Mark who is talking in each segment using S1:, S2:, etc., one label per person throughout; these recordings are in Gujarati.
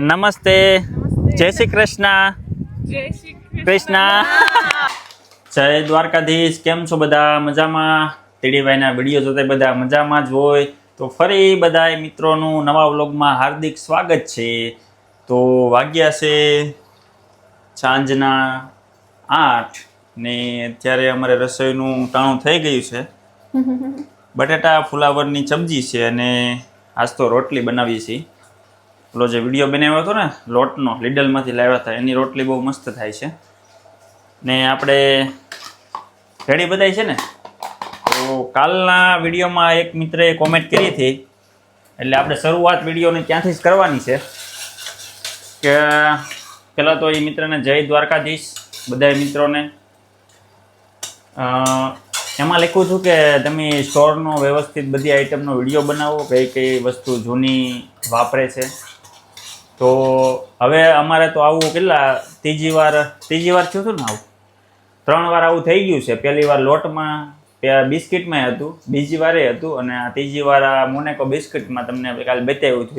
S1: નમસ્તે. જય શ્રી કૃષ્ણ.
S2: જય શ્રી
S1: કૃષ્ણ. જય દ્વારકાધીશ. કેમ છો બધા? મજામાં? તીડીભાઈના વીડિયો જોતા બધા મજામાં જ હોય. તો ફરી બધા મિત્રોનું નવા વ્લોગમાં હાર્દિક સ્વાગત છે. તો વાગ્યા છે સાંજના આઠ ને અત્યારે અમારે રસોઈનું ટાણું થઈ ગયું છે. બટેટા ફુલાવરની સબ્જી છે અને આજ તો રોટલી બનાવીએ છીએ. પેલો જે વીડિયો બનાવ્યો હતો ને, લોટનો, લીડલમાંથી લાવ્યા હતા, એની રોટલી બહુ મસ્ત થાય છે. ને આપણે રેડી બધાય છે ને? તો કાલના વિડીયોમાં એક મિત્રએ કોમેન્ટ કરી હતી, એટલે આપણે શરૂઆત વિડીયોની ત્યાંથી જ કરવાની છે. કે પહેલાં તો એ મિત્રને જય દ્વારકાધીશ બધા મિત્રોને. એમાં લખ્યું છું કે તમે સ્ટોરનો વ્યવસ્થિત બધી આઈટમનો વીડિયો બનાવો કઈ કઈ વસ્તુ જૂની વાપરે છે. તો હવે અમારે તો આવું કેટલા, ત્રીજી વાર ત્રીજી વાર થયું હતું ને આવું? ત્રણ વાર આવું થઈ ગયું છે. પહેલી વાર લોટમાં બિસ્કિટમાં હતું, બીજી વારે હતું અને આ ત્રીજી વાર આ મોનેકો બિસ્કિટમાં તમને કાલે બતાવ્યું હતું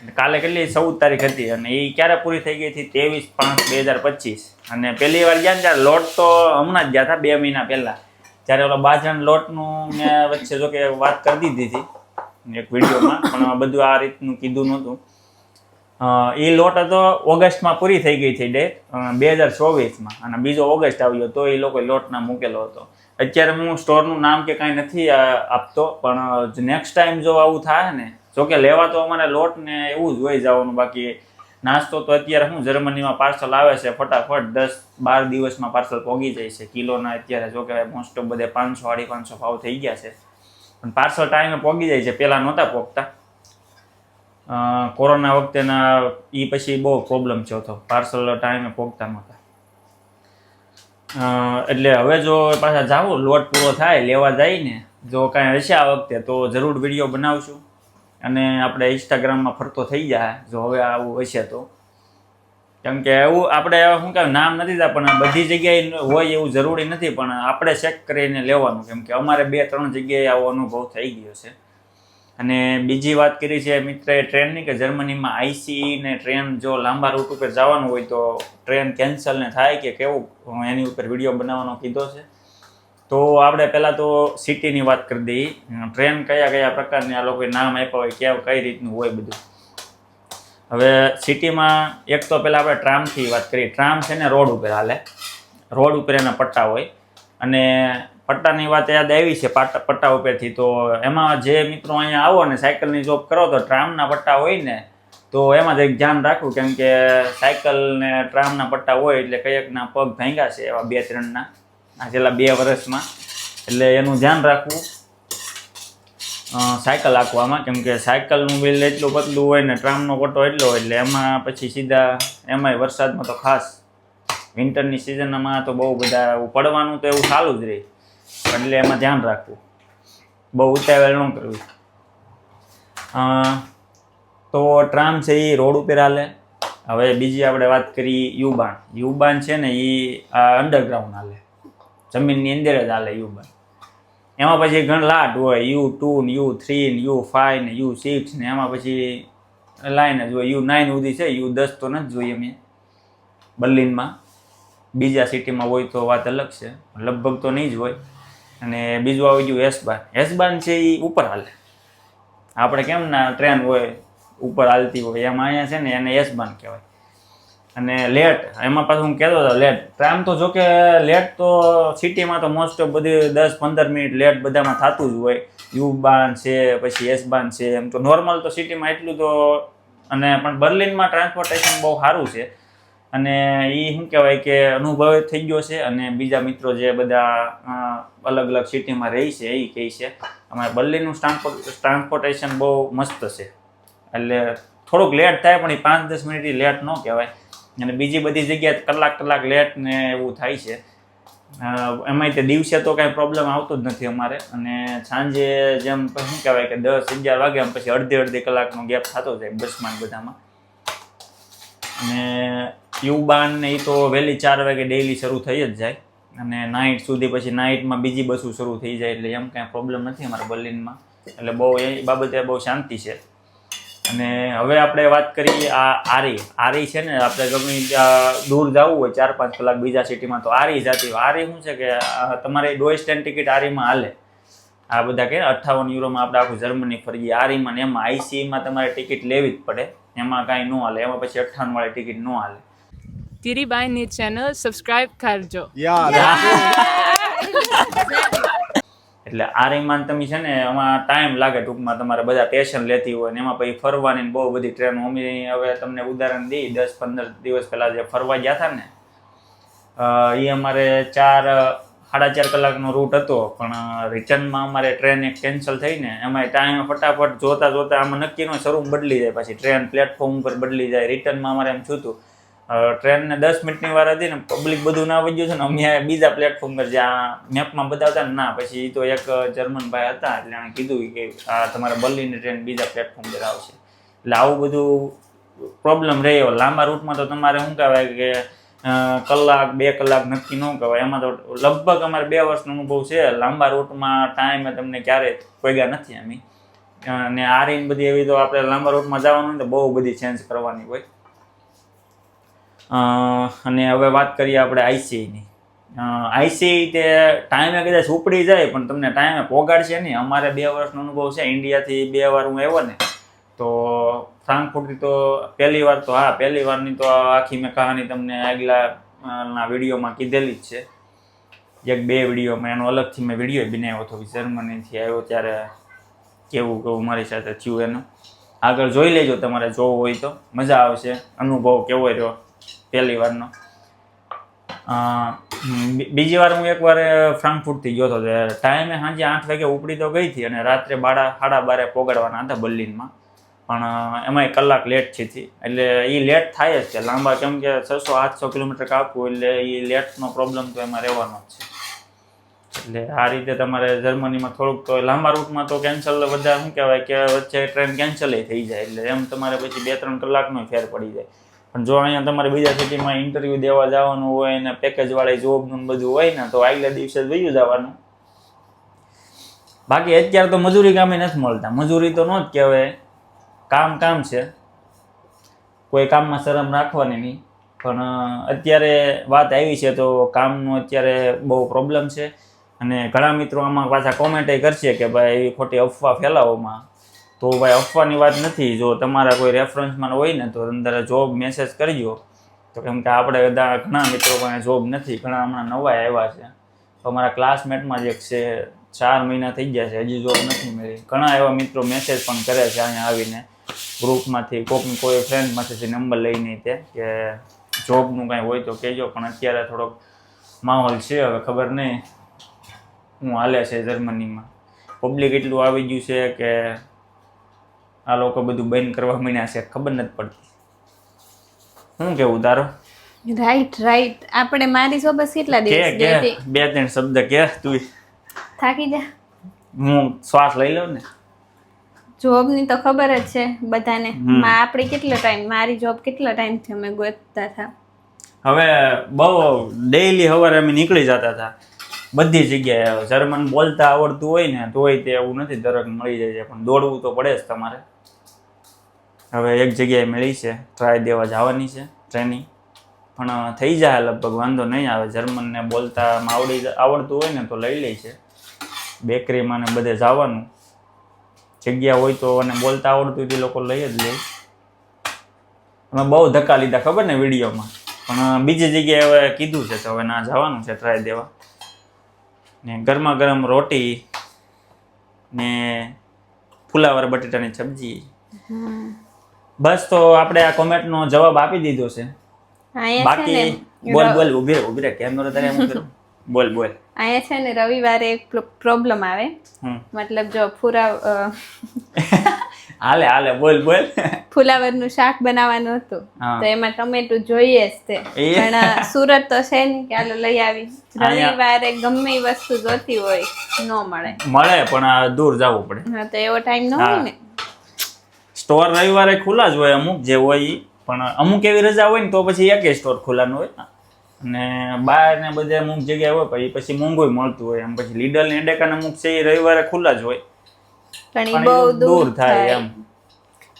S1: અને કાલે કેટલી? ચૌદ તારીખ હતી અને એ ક્યારે પૂરી થઈ ગઈ હતી? ત્રેવીસ પાંચ બે હજાર પચીસ. અને પહેલી વાર ગયા ને ત્યારે લોટ તો હમણાં જ ગયા હતા, બે મહિના પહેલાં. જ્યારે ઓલો બાજણ લોટનું મેં વચ્ચે જો કે વાત કરી દીધી હતી, એક વિડીયોમાં, પણ બધું આ રીતનું કીધું નહોતું. એ લોટ હતો ઓગસ્ટમાં પૂરી થઈ ગઈ હતી ડેટ બે હજાર ચોવીસમાં. અને બીજો ઓગસ્ટ આવ્યો તો એ લોકો લોટના મૂકેલો હતો. અત્યારે હું સ્ટોરનું નામ કે કાંઈ નથી આપતો, પણ નેક્સ્ટ ટાઈમ જો આવું થાય ને જો કે લેવા તો અમારે લોટ ને એવું જ હોય જવાનું, બાકી નાસ્તો તો અત્યારે શું જર્મનીમાં પાર્સલ આવે છે, ફટાફટ દસ બાર દિવસમાં પાર્સલ પહોંચી જાય છે. કિલોના અત્યારે જો કે મોસ્ટ ઓફ બધે પાંચસો સાડી પાંચસો ભાવ થઈ ગયા છે. પણ પાર્સલ ટાઈમે પહોંચી જાય છે પહેલાં નહોતા પહોંચતા કોરોના વખતેના એ પછી બહુ પ્રોબ્લેમ થયો હતો. પાર્સલ ટાઈમે પહોંચતા નહોતા. એટલે હવે જો પાછા જાઓ લોટ પૂરો થાય, લેવા જાય ને જો કાંઈ હશે આ વખતે, તો જરૂર વીડિયો બનાવશું. અને આપણે ઇન્સ્ટાગ્રામમાં ફરતો થઈ જાય, જો હવે આવું હશે તો. કેમ કે એવું આપણે, શું કહેવાય, નામ નથી થતા પણ બધી જગ્યાએ હોય એવું જરૂરી નથી, પણ આપણે ચેક કરીને લેવાનું. કેમ કે અમારે બે, ત્રણ જગ્યાએ આવો અનુભવ થઈ ગયો છે. અને બીજી વાત કરી છે મિત્રએ ટ્રેનની કે જર્મનીમાં આઈસી ને ટ્રેન જો લાંબા રૂટ ઉપર જવાનું હોય તો ટ્રેન કેન્સલ ને થાય કે કેવું? એની ઉપર વીડિયો બનાવવાનો કીધો છે. તો આપણે પહેલાં તો સિટીની વાત કરી દઈએ. ટ્રેન કયા કયા પ્રકારની, આ લોકોએ નામ આપ્યા હોય કેવું કઈ રીતનું હોય બધું. હવે સિટીમાં એક તો પહેલાં આપણે ટ્રામથી વાત કરીએ. ટ્રામ છે ને રોડ ઉપર હાલે. રોડ ઉપર એના પટ્ટા હોય. અને પટ્ટાની વાત યાદ આવી છે પટ્ટા પટ્ટા ઉપરથી. તો એમાં જે મિત્રો અહીંયા આવો ને સાયકલની જોબ કરો, તો ટ્રામના પટ્ટા હોય ને, તો એમાં જ એક ધ્યાન રાખવું, કેમ કે સાયકલ ને ટ્રામના પટ્ટા હોય એટલે કંઈકના પગ ભાંગ્યા છે એવા બે ત્રણના, આ છેલ્લા બે વર્ષમાં. એટલે એનું ધ્યાન રાખવું સાયકલ હાંકવામાં કેમ કે સાયકલનું બિલ એટલું પતલું હોય ને ટ્રામનો પટ્ટો એટલો હોય, એટલે એમાં પછી સીધા એમાંય વરસાદમાં તો ખાસ વિન્ટરની સિઝનમાં તો બહુ બધા પડવાનું તો એવું ચાલુ જ રહે. એટલે એમાં ધ્યાન રાખવું. બહુ ઉતાવળ ન કરવી. તો ટ્રામ છે એ રોડ ઉપર હાલે. હવે બીજી આપણે વાત કરી યુબાન. યુબાન છે ને એ અંડરગ્રાઉન્ડ હાલે. જમીનની અંદર જ હાલે યુબાન. એમાં પછી ઘણા લાટ હોય. યુ ટુ ને યુ થ્રી ને યુ ફાઈવ ને યુ સિક્સ ને એમાં પછી લાઈન જ હોય. યુ નાઇન સુધી છે. યુ દસ તો નથી જોઈએ મેં. બર્લિનમાં. બીજા સિટીમાં હોય તો વાત અલગ છે. લગભગ તો નહીં જ હોય. અને બીજું આવી ગયું એસબાન એસબાન છે એ ઉપર હાલે. આપણે કેમ ના ટ્રેન હોય, ઉપર હાલતી હોય, એમાં અહીંયા છે ને એને એસબાન કહેવાય. અને લેટ એમાં પાછું હું કહેતો હતો લેટ ટ્રામ તો જોકે લેટ તો સિટીમાં તો મોસ્ટ ઓફ બધી દસ પંદર મિનિટ લેટ બધામાં થતું જ હોય. યુ બાન છે, પછી એસબાન છે, એમ તો નોર્મલ તો સિટીમાં એટલું તો અને પણ બર્લિનમાં ટ્રાન્સપોર્ટેશન બહુ સારું છે. અને એ શું કહેવાય કે અનુભવ થઈ ગયો છે અને બીજા મિત્રો જે બધા અલગ અલગ સિટીમાં રહે છે એ કહે છે, અમારે બર્લિનનું ટ્રાન્સપોર્ટ ટ્રાન્સપોર્ટેશન બહુ મસ્ત છે. એટલે થોડુંક લેટ થાય, પણ એ પાંચ દસ મિનિટ લેટ ન કહેવાય. અને બીજી બધી જગ્યાએ કલાક કલાક લેટ ને એવું થાય છે. એમાંય તે દિવસે તો કાંઈ પ્રોબ્લેમ આવતો જ નથી અમારે. અને સાંજે જેમ શું કહેવાય કે દસ અગિયાર વાગે એમ પછી અડધી અડધી કલાકનો ગેપ થતો જાય બસમાં બધામાં. અને યુબાન એ તો વહેલી ચાર વાગે ડેઈલી શરૂ થઈ જ જાય. અને નાઇટ સુધી પછી નાઇટમાં બીજી બસો શરૂ થઈ જાય એટલે એમ કાંઈ પ્રોબ્લેમ નથી અમારા બર્લિનમાં. એટલે બહુ એ બાબતે બહુ શાંતિ છે. અને હવે આપણે વાત કરીએ આ આરી. આરી છે ને, આપણે ગમે દૂર જવું હોય ચાર પાંચ કલાક બીજા સિટીમાં તો આરી જાતી હોય. આરી શું છે કે તમારે ડોય સ્ટેન્ડ ટિકિટ આરીમાં હાલે. આ બધા કે અઠ્ઠાવન યુરોમાં આપણે આખું જર્મની ફરીએ. આરીમાં ને એમાં આઈસીમાં તમારે ટિકિટ લેવી જ પડે. એમાં કાંઈ ન હાલે. એમાં પછી અઠ્ઠાવન વાળી ટિકિટ ન હાલે.
S2: ધીરીબાઈની ચેનલ સબસ્ક્રાઇબ કરજો.
S1: એટલે આ રીમાન તમે છે ને એમાં ટાઈમ લાગે ટૂંકમાં તમારે બધા ટેશન લેતી હોય ને એમાં પછી ફરવાની બહુ બધી ટ્રેન અમે હવે તમને ઉદાહરણ દઈ દસ પંદર દિવસ પહેલાં જે ફરવા ગયા હતા ને એ અમારે ચાર સાડા ચાર કલાકનો રૂટ હતો. પણ રિટર્નમાં અમારે ટ્રેન એક કેન્સલ થઈ ને એમાં ટાઈમ ફટાફટ જોતા જોતા આમાં નક્કીનો શરૂ બદલી જાય. પછી ટ્રેન પ્લેટફોર્મ ઉપર બદલી જાય. રિટર્નમાં અમારે એમ થયું હતું ટ્રેનને દસ મિનિટની વાર હતી ને પબ્લિક બધું ના વજ્યું છે ને, અમે બીજા પ્લેટફોર્મ પર જ્યાં મેપમાં બતાવતા ને, ના, પછી એ તો એક જર્મન ભાઈ હતા, એટલે એણે કીધું કે આ તમારે બર્લિનની ટ્રેન બીજા પ્લેટફોર્મ પર આવશે. એટલે આવું બધું પ્રોબ્લેમ રહ્યો. લાંબા રૂટમાં તો તમારે શું કહેવાય કે કલાક, બે કલાક નક્કી ન કહેવાય. એમાં તો લગભગ અમારે બે વર્ષનો અનુભવ છે. લાંબા રૂટમાં ટાઈમે તમને ક્યારેય કોઈગા નથી અમે. અને આ રીન બધી એવી તો આપણે લાંબા રૂટમાં જવાનું હોય તો બહુ બધી ચેન્જ કરવાની હોય. અને હવે વાત કરીએ આપણે આઈસીઆઈની આઈસીઆઈ તે ટાઈમે કદાચ ઉપડી જાય, પણ તમને ટાઈમે પોગાડશે નહીં. અમારે બે વર્ષનો અનુભવ છે, ઇન્ડિયાથી બે વાર હું આવ્યો ને, તો ફ્રાન્કફુર્ટથી તો પહેલી વાર તો હા, પહેલી વારની તો આખી મેં કહાની તમને આગલા ના વિડીયોમાં કીધેલી જ છે. એક બે વિડીયોમાં એનો અલગથી મેં વીડિયો બનાવ્યો હતો જર્મનીથી આવ્યો ત્યારે કેવું કેવું મારી સાથે થયું એનું. આગળ જોઈ લેજો, તમારે જોવું હોય તો. મજા આવશે. અનુભવ કેવો રહ્યો? પહેલી વારનો. બીજી વાર હું એકવાર ફ્રાન્કફૂટથી ગયો હતો. ટાઈમે સાંજે આઠ વાગે ઉપડી તો ગઈ હતી અને રાત્રે બારા સાડા બારે પોગાડવાના હતા બર્લિનમાં. પણ એમાંય કલાક લેટ છે એટલે એ લેટ થાય જ છે. લાંબા કેમ કે છસો, આઠસો કિલોમીટર કાપવું એટલે એ લેટનો પ્રોબ્લેમ તો એમાં રહેવાનો જ છે. એટલે આ રીતે તમારે જર્મનીમાં થોડુંક તો લાંબા રૂટમાં તો કેન્સલ બધા શું કહેવાય કે વચ્ચે ટ્રેન કેન્સલ થઈ જાય. એટલે એમ તમારે પછી બે, ત્રણ કલાકનો ફેર પડી જાય. પણ જો અહીંયા તમારે બીજા સિટીમાં ઇન્ટરવ્યૂ દેવા જવાનું હોય ને પેકેજવાળી જોબનું બધું હોય ને, તો આગલા દિવસે જ વયું જવાનું. બાકી અત્યારે તો મજૂરી કામે નથી મળતા. મજૂરી તો ન જ કહેવાય. કામ કામ છે. કોઈ કામમાં શરમ રાખવાની નહીં. પણ અત્યારે વાત આવી છે તો કામનો અત્યારે બહુ પ્રોબ્લેમ છે. અને ઘણા મિત્રો આમાં પાછા કોમેન્ટ કરશે કે ભાઈ, એવી ખોટી અફવા ફેલાવોમાં તો ભાઈ અફવાની વાત નથી. જો તમારા કોઈ રેફરન્સમાં હોય ને તો અંદર જોબ મેસેજ કરજો. તો કેમ કે આપણે બધા ઘણા મિત્રો પાસે જોબ નથી. ઘણા હમણાં નવા આવ્યા છે. તો અમારા ક્લાસમેટમાં જ એક છે. ચાર મહિના થઈ ગયા છે. હજી જોબ નથી મળી. ઘણા એવા મિત્રો મેસેજ પણ કરે છે અહીંયા આવીને. ગ્રુપમાંથી કોઈક કોઈ ફ્રેન્ડમાંથી નંબર લઈને તે કે જોબનું કાંઈ હોય તો કહેજો. પણ અત્યારે થોડોક માહોલ છે. હવે ખબર નહીં. શું હાલે છે જર્મનીમાં. પબ્લિક એટલું આવી ગયું છે કે આ લોકો બધું બંધ કરવા માંડ્યા છે ખબર નથી પડતી. શું કેવું તારો?
S3: રાઈટ રાઈટ આપણે મારી સોબત કેટલા દિવસ
S1: કે બે ત્રણ શબ્દ કે તું
S3: થાકી જા.
S1: હું શ્વાસ લઈ લઉં ને?
S3: જોબની તો ખબર જ છે બધાને. આપણે કેટલો ટાઈમ મારી જોબ કેટલા ટાઈમથી અમે ગોતતા હતા?
S1: હવે બહુ ડેઈલી સવારે અમે નીકળી જતા હતા. બધી જગ્યાએ જર્મન બોલતા આવડતું હોય ને તોય તે એવું નથી દરેક મળી જાય છે. પણ દોડવું તો પડે જ તમારે. હવે એક જગ્યાએ મળી છે. ટ્રાય દેવા જવાની છે ટ્રેનિંગ પણ થઈ જાય લગભગ, વાંધો નહીં આવે. જર્મનને બોલતા આવડી આવડતું હોય ને તો લઈ લે છે. બેકરીમાં ને બધે જવાનું. જગ્યા હોય તો અને બોલતા આવડતું હોય તો લોકો લઈ જ લે. અમે બહુ ધક્કા લીધા, ખબર ને વિડીયોમાં? પણ બીજી જગ્યાએ હવે કીધું છે તો હવે ના જવાનું છે ટ્રાય દેવા. ને ગરમા ગરમ રોટી ને ફુલાવર બટેટાની સબ્જી. બસ તો આપણે આ કોમેન્ટનો જવાબ આપી દીધો છે. બાકી બોલ બોલ ઊભી રહે ઊભી રહે કેમેરો કરું. બોલ બોલ.
S3: અહીંયા છે ને રવિવારે એક પ્રોબ્લેમ આવે. મતલબ જો ફુરા
S1: હાલે હાલે બોલ બોલ.
S3: ફુલાવરનું શાક બનાવવાનું હતું. તો એમાં ટમેટું જોઈએ જ તે. પણ સુરત તો છે ને કે આલો લઈ આવી. રવિવારે ગમે વસ્તુ જોતી હોય ન મળે.
S1: મળે પણ દૂર જવું પડે.
S3: હા તો એવો ટાઈમ ન હોય ને.
S1: સ્ટોર રવિવારે ખુલ્લા જ હોય અમુક જે હોય એ પણ અમુક એવી રજા હોય ને તો પછી એકે સ્ટોર ખુલ્લાનું હોય. અને બહાર ને બધે અમુક જગ્યાએ હોય પછી પછી મોંઘું મળતું હોય. એમ પછી લીડલ ને એડેકા અમુક છે એ રવિવારે ખુલ્લા જ હોય.
S3: પણ એ બહુ દૂર થાય
S1: એમ.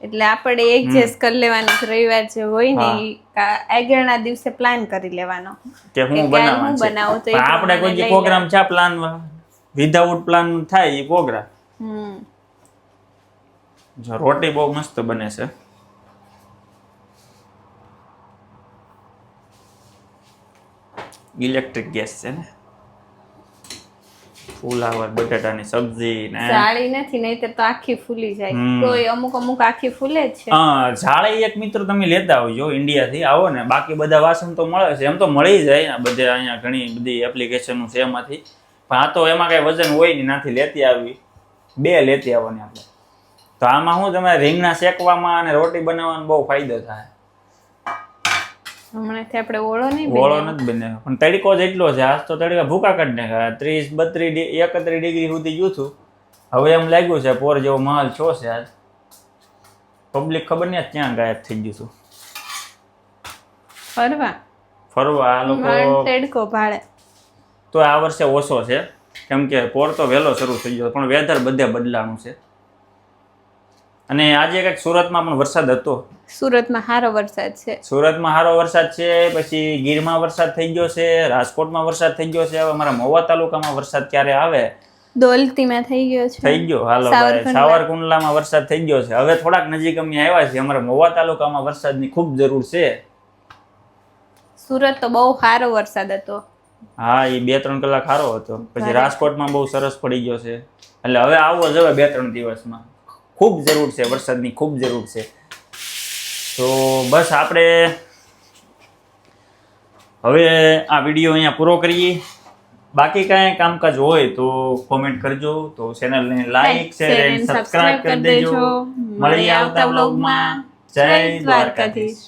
S3: એટલે આપણે એડજસ્ટ કરી લેવાનું રવિવાર જે હોય ને. આગળના દિવસે પ્લાન કરી લેવાનો.
S1: કે હું
S3: બનાવું તો
S1: આપણે કોઈ પ્રોગ્રામ છે પ્લાન વિધાઉટ પ્લાન થાય એ પ્રોગ્રામ જો રોટી બહુ મસ્ત બને છે. ઇલેક્ટ્રિક ગેસ છે ને. ફુલાવર બટાટાની સબ્જી ને.
S3: જાળી નથી નહીતર તો આખી ફૂલી જાય. કોઈ અમુક અમુક આખી ફૂલે છે.
S1: હા જાળી એક મિત્ર તમે લેતા આવજો ઇન્ડિયા થી આવો ને. બાકી બધા વાસણ તો મળે છે. એમ તો મળી જાય આ બધે અહીંયા ઘણી બધી એપ્લિકેશનો છે એમાંથી. પણ આ તો એમાં કઈ વજન હોય નહીં નાથી લેતી આવી. બે લેતી આવવાની આપણે. તો આમાં શું તમે રીંગણા શેકવામાં અને રોટી બનાવવાનો બહુ ફાયદો થાય.
S3: હમણાંથી આપણે ઓળો નહીં
S1: ઓળો નથી બને પણ તડકો જ એટલો છે આજ તો તડકા ભૂકા કાઢી નાખ્યા. ત્રીસ બત્રીસ એકત્રીસ ડિગ્રી સુધી ગયું હતું. હવે એમ લાગ્યું છે પોર જેવો માહોલ છો છે આજ. પબ્લિક ખબર નહીં ત્યાં ક્યાં ગાયબ થઈ ગયું છું
S3: ફરવા?
S1: ફરવા આ લોકો
S3: તડકો ભાડે.
S1: તો આ વર્ષે ઓછો છે. કેમ કે પોર તો વહેલો શરૂ થઈ ગયો પણ વેધર બધે બદલાણું છે. અને આજે કંઈક સુરતમાં પણ વરસાદ હતો?
S3: સુરતમાં સારો વરસાદ છે.
S1: સુરતમાં સારો વરસાદ છે પછી ગીરમાં વરસાદ થઈ ગયો છે રાજકોટમાં વરસાદ થઈ ગયો છે હવે અમારા મહુવા તાલુકામાં વરસાદ ક્યારે આવે?
S3: દોલતીમાં થઈ ગયો છે.
S1: થઈ ગયો? હાલો
S3: સાવરકુંડલા.
S1: સાવરકુંડલામાં વરસાદ થઈ ગયો છે. હવે થોડાક નજીક અમે આવ્યા છીએ. અમારા મહુવા તાલુકામાં વરસાદની ખૂબ જરૂર છે.
S3: સુરત તો બહુ સારો વરસાદ હતો.
S1: હા એ બે ત્રણ કલાક સારો હતો. પછી રાજકોટમાં બહુ સરસ પડી ગયો છે. એટલે હવે આવવો જ હવે બે ત્રણ દિવસમાં. ખૂબ જરૂર છે વરસાદની ખૂબ જરૂર છે. તો બસ આપણે હવે આ વીડિયો અહીંયા પૂરો કરીએ. બાકી કાંઈ કામકાજ હોય તો કોમેન્ટ કરજો તો ચેનલને લાઈક શેર એન્ડ સબસ્ક્રાઇબ કરી દેજો. મળીએ આવતા વ્લોગમાં જય દ્વારકાધીશ.